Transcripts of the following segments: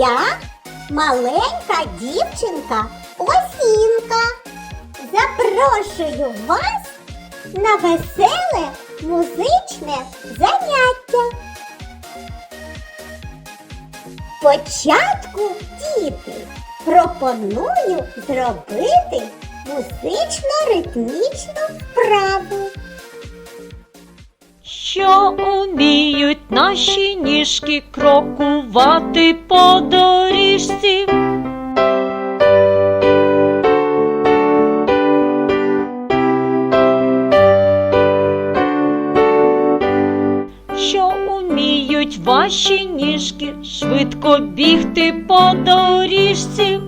Я маленька дівчинка Осінка. Запрошую вас на веселе музичне заняття. Спочатку, діти, пропоную зробити музично-ритмічну вправу. Що уміють наші ніжки крокувати по доріжці? Що уміють ваші ніжки швидко бігти по доріжці?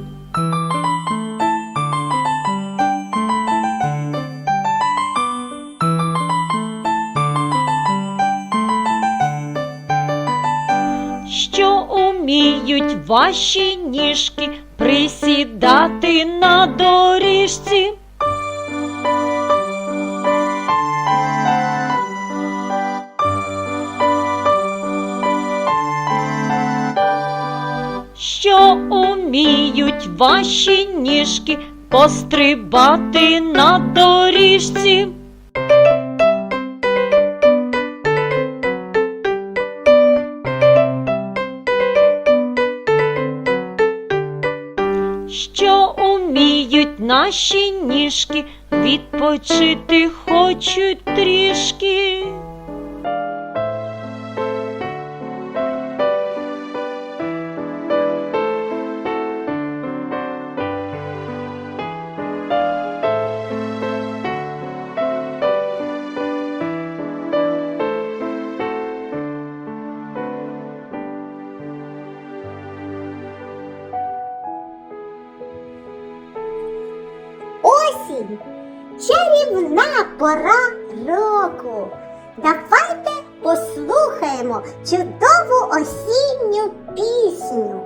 Ваші ніжки присідати на доріжці? Що уміють ваші ніжки пострибати на доріжці? Наші ніжки відпочити хочуть трішки. Осінь чарівна пора року. Давайте послухаємо чудову осінню пісню.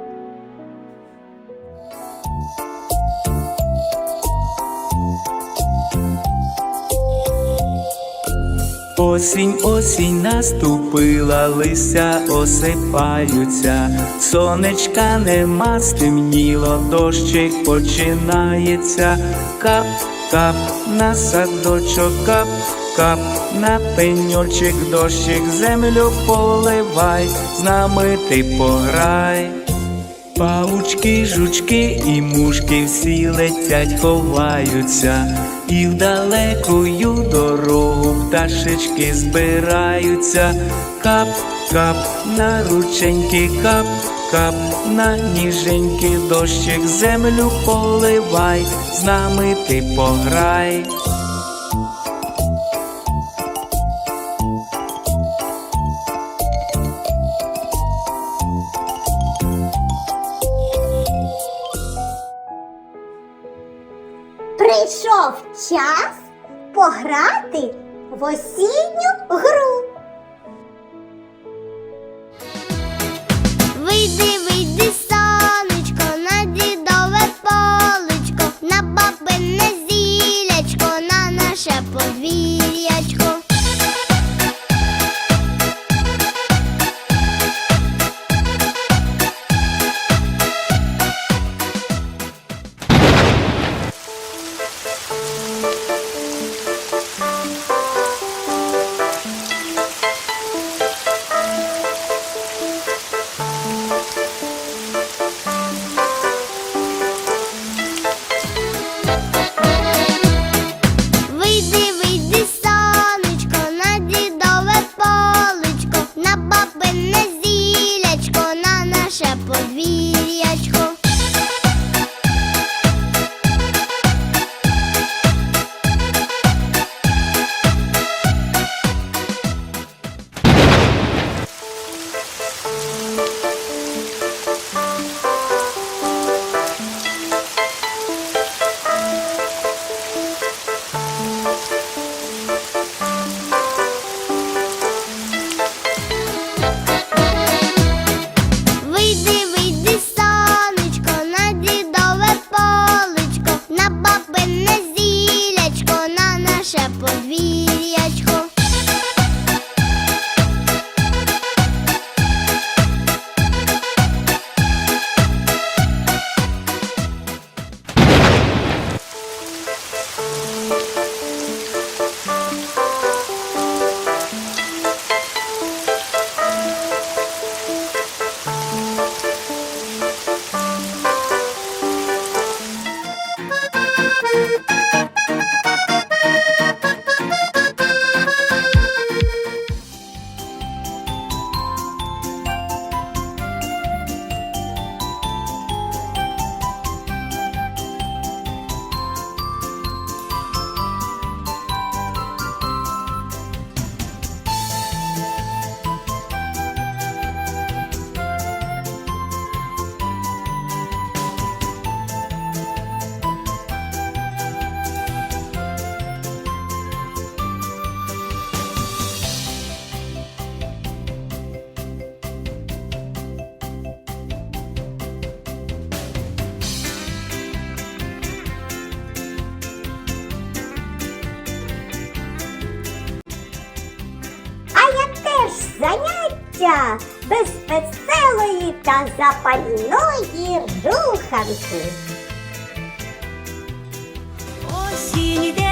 Осінь, осінь наступила, лися осипаються, сонечка нема, стемніло, дощик починається, кап, кап на садочок, кап, кап на пеньочок, дощик, землю поливай, з нами ти пограй. Паучки, жучки і мушки всі летять, ховаються, і в далекую дорогу пташечки збираються, кап, кап на рученьки, кап, кап на ніженьки, дощик землю поливай, з нами ти пограй. Прийшов час пограти в осінню гру. життя без веселої та запальної руханки. Осінь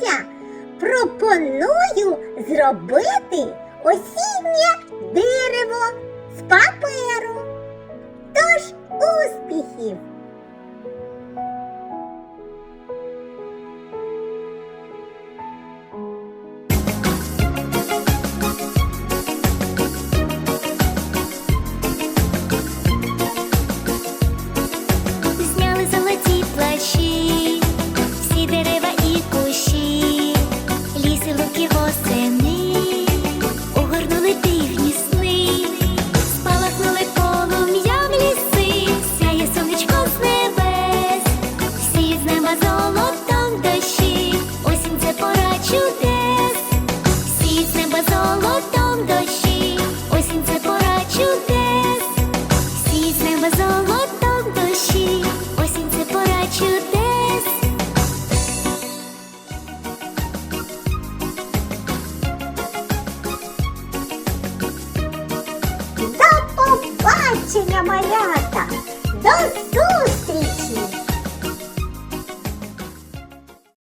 заняття пропоную зробити осіннє дерево з паперу. Тож успіхів!